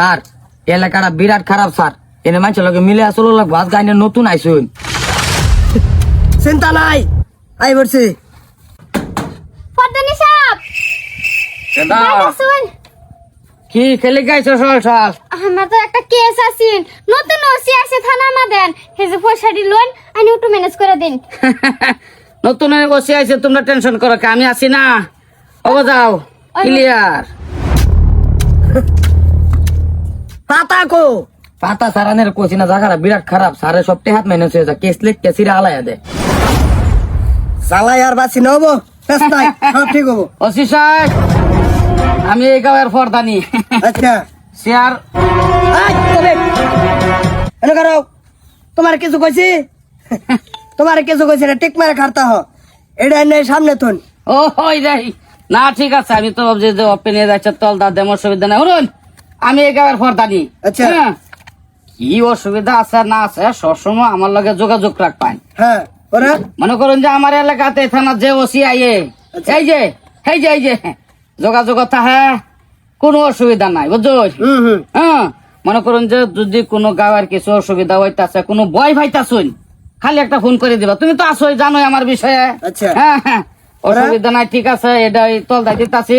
Sir এলাকাটা বিরাট খারাপ sir. এনে মানুষের লগে মিলে আসলে লাগবো আজ গাইনে নতুন আইসুন। চিন্তা নাই আই বলছি। ফর্দানি সাহেব। কি খেলে গাইছো সল সল আমার তো একটা কেস আছে। নতুন ওসি আছে থানা মাদেন। হে যে পয়সাটি লোন আমি একটু ম্যানেজ করে দিন। নতুন বসে আইছে তোমরা টেনশন করো কে? আমি আছি না। ও যাও ক্লিয়ার পাতা কো। পাতা সারানের কোচি না জায়গাটা বিরাট খারাপ। সারে সব হাত মাইনাস হয়ে যায় কেস লিখতে সিরা আলাইয়া দে। চালাই আর বাসি নবো নাই সব ঠিক হব। ওসি সাহেব আমি এই গাঁয়ের ফরদানি আচ্ছা। শেয়ার এনে করো তোমার কিছু কইছি? তোমার কিছু কইছি না টিক মারে খারতা হ। এটা এনে সামনে তুন ও হই যাই। না ঠিক আছে আমি তো যে হয়ে যাচ্ছে তল দা দেম সুবিধা নাই শুনুন আমি গাঁয়ের ফরদানি আচ্ছা। হ্যাঁ। কি অসুবিধা আছে না আছে সবসময় আমার লগে যোগাযোগ রাখবেন। হ্যাঁ মনে করুন যে আমার এলাকাতে থানা যে ওসি আইয়ে আচ্ছা। এই যে এই যে এই যে যোগাযোগ থাকে কোনো অসুবিধা নাই বুঝছ? হ্যাঁ মনে করুন যে যদি কোনো গাঁয়ের কিছু অসুবিধা হইতাছে কোনো ভয় ভাইতাছুন খালি একটা ফোন করে দিবা। তুমি তো আসোই জানোই আমার বিষয়ে। আচ্ছা। হ্যাঁ হ্যাঁ। অসুবিধা নাই ঠিক আছে এটা তল দাই দিতাছি।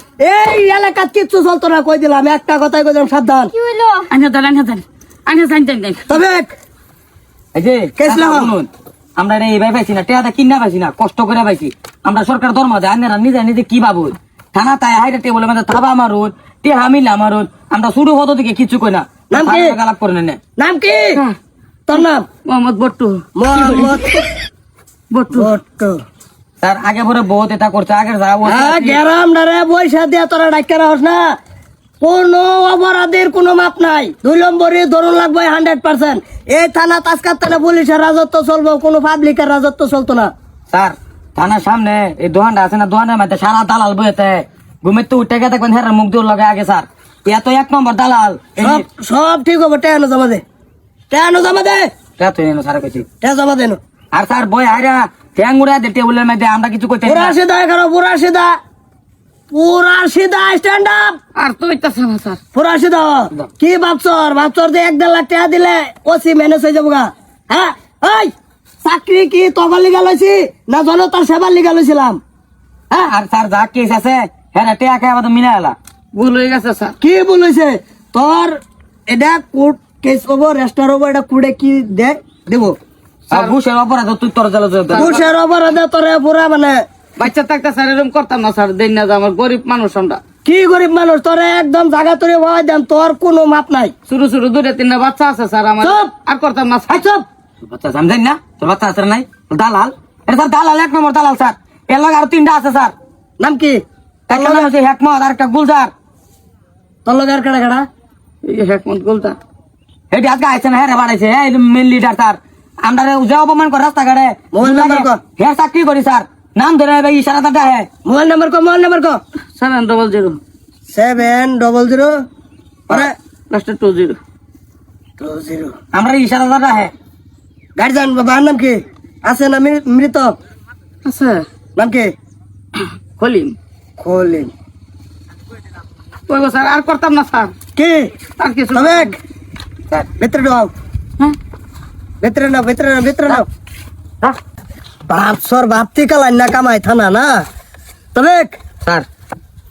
এই এলাকাত কিচ্ছু চলতো না কই দিলাম? একটা কথাই কই দিলাম সাবধান। কি হইল? আনিয়া দেন আনিয়া দেন আনিয়া দেন দেন দেন তবে এই যে কেসলা। শুনুন, আমরা এটা এইভাবে পাইছি না টেয়াটা কিনা পাইছি না কষ্ট করে পাইছি। আমরা সরকার ধর্ম দেয় আন্যারা নিজে নিজে কি ভাবো থানা তাই হাইটা টেবলের মধ্যে থাবা মারুন টেহা মিলা মারুন আমরা শুরু হতো থেকে কিছু কই না। নাম কি? গালাপ করে নেন। নাম কি? হ্যাঁ। তোর নাম? মোহাম্মদ বট্টু। মোহাম্মদ বট্টু। ভট্ট স্যার আগে পরে বহুত এটা করছে আগের যা হ্যাঁ গেরাম ডারে পয়সা দিয়ে তোরা ডাক্তার হস না। কোন অপরাধের কোনো মাপ নাই। দুই নম্বরই ধরুন লাগবে হান্ড্রেড পার্সেন্ট এই থানা তাস্কার থানা পুলিশের রাজত্ব চলবো কোনো পাবলিকের রাজত্ব চলতো না। স্যার থানার সামনে এই দোকানটা আছে না দোকানের মধ্যে সারা দালাল বইতে ঘুমের তো উঠে গেছে দেখবেন হ্যাঁ মুখ দিয়ে লগে আগে স্যার। এত এক নম্বর দালাল। সব সব ঠিক হবে টেয়ানো জমা দে। টেয়ানো জমা দে। টা তুই এনো স্যার কইছি টেয়া জমা দেন আর স্যার বই আইরা ঠ্যাং উড়া দে টেবিলের মধ্যে আমরা কিছু কইতে পুরা সিধা এখানে পুরা সিধা পুরা সিধা স্ট্যান্ড আপ আর তো ইতাছে স্যার। পুরা সিধা কি ভাবছর? ভাবছর যে এক দেড় লাখ টাকা দিলে ওসি ম্যানেজ হয়ে যাব হ্যাঁ? এই চাকরি কি তবার লিগা লইছি না জনতার সেবার লিগা লইছিলাম? হ্যাঁ? আর স্যার যা কেস আছে হ্যাঁ টেয়া খাই আমাদের মিলে এলা ভুল হয়ে গেছে স্যার। কি বলেছে তোর এটা কোর্ট কেস হব রেস্টার হব এটা কুড়ে কি দে দেবো? ঘুষের অপরাধ তুই তোর জেলে। ঘুষের অপরাধে তোরে পুরা মানে বাচ্চা থাকতে স্যার এরকম করতাম না স্যার দেন না আমার গরিব মানুষ আমরা। কি গরিব মানুষ? তোরে একদম জায়গা তোরে ভাই দেন তোর কোনো মাপ নাই। শুরু শুরু দুটা তিনটা বাচ্চা আছে স্যার আমার। আর করতাম না স্যার। চুপ! বাচ্চা জানি না। তোর বাচ্চা আছে নাই? দালাল? এটা স্যার দালাল এক নম্বর দালাল স্যার। এর লগে আরও তিনটা আছে স্যার। নাম কি? একটা নাম হচ্ছে হেকমত আর একটা গুলজার। তোর লগে আর কেডা কেডা? হেকমত গুলজার। হেটি আজকে আইছে না হ্যাঁ রে বাড়াইছে। হ্যাঁ মেন লিডার স্যার। আমরা রে যে অপমান করে রাস্তাঘাটে। মোবাইল নাম্বার কর। হ্যাঁ চাকরি করি স্যার। নাম ধরে ভাই ইশারা দাদা হ্যাঁ মোবাইল নাম্বার কো মোবাইল নাম্বার কো seven double zero seven double zero আরে লাস্টে টু জিরো টু জিরো আমরা ইশারা দাদা হ্যাঁ গার্জিয়ান বাবার নাম কি? আছে না মৃ- মৃত? আছে। নাম কি? খলিম। খলিম। ওই গো স্যার আর করতাম না স্যার। কি? আর কিছু তবে স্যার। ভিতরে ঢোকাও হ্যাঁ? ভিতরে নাও ভিতরে নাও ভিতরে নাও। হ্যাঁ? বাপসর ভাবতি কালাই না কামাই থানা না? তবে স্যার।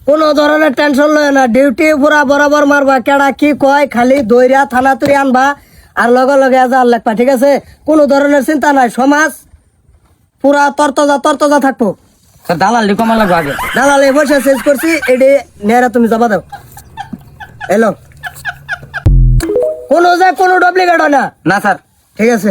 কোনো ধরনের টেনশন লয় না ডিউটি পুরা বরাবর মারবা কেডা কি কয় খালি দইরা থানা তুই আনবা আর লগে লগে আজার লাগবা ঠিক আছে? কোনো ধরনের চিন্তা নাই সমাজ পুরা তরতজা তরতজা থাকব। দালাল কমা লাগবে আগে। দালালে বসে শেষ করছি এডি নেরা তুমি জমা দাও। এলো। কোনো যে কোনো ডুপ্লিকেট হয় না। না স্যার। ঠিক আছে।